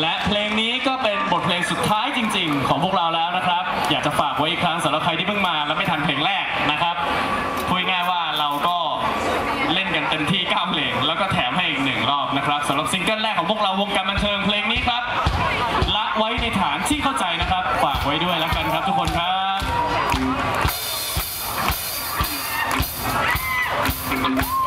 และเพลงนี้ก็เป็นบทเพลงสุดท้ายจริง ๆ ของพวกเราแล้วนะครับ อยากจะฝากไว้อีกครั้งสำหรับใครที่เพิ่งมาและไม่ทันเพลงแรกนะครับพูดง่ายว่าเราก็เล่นกันเต็มที่9เพลงแล้วก็แถมให้อีกหนึ่งรอบนะครับสำหรับซิงเกิลแรกของพวกเราวงการบันเทิงเพลงนี้ครับละไว้ในฐานที่เข้าใจนะครับ ฝากไว้ด้วยแล้วกันครับทุกคนครับ Three,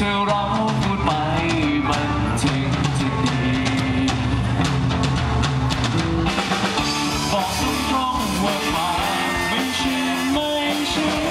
ธอร้องพูดไมันถึงจะดีบอกตรงๆว่ามาไม่ใช่ไม่ใช่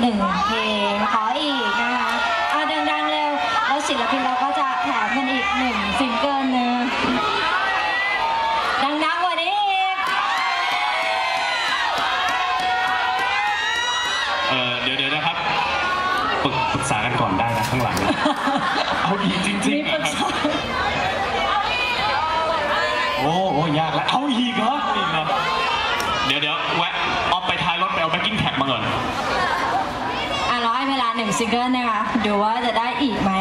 หนึ่งเพลงขออีกนะคะเอาดังๆเร็วแล้วศิลปินเราก็จะแถมกันอีกหนึ่งซิงเกิลนึงดังๆว่านี้เองเออเดี๋ยวนะครับปรึกษากันก่อนได้นะข้างหลังเอาอีจริงๆนะครับโอ้โหยากละเอาเหเอาอีกเหรอ ซิงเกิลนะคะดูว่าจะได้อีกไหม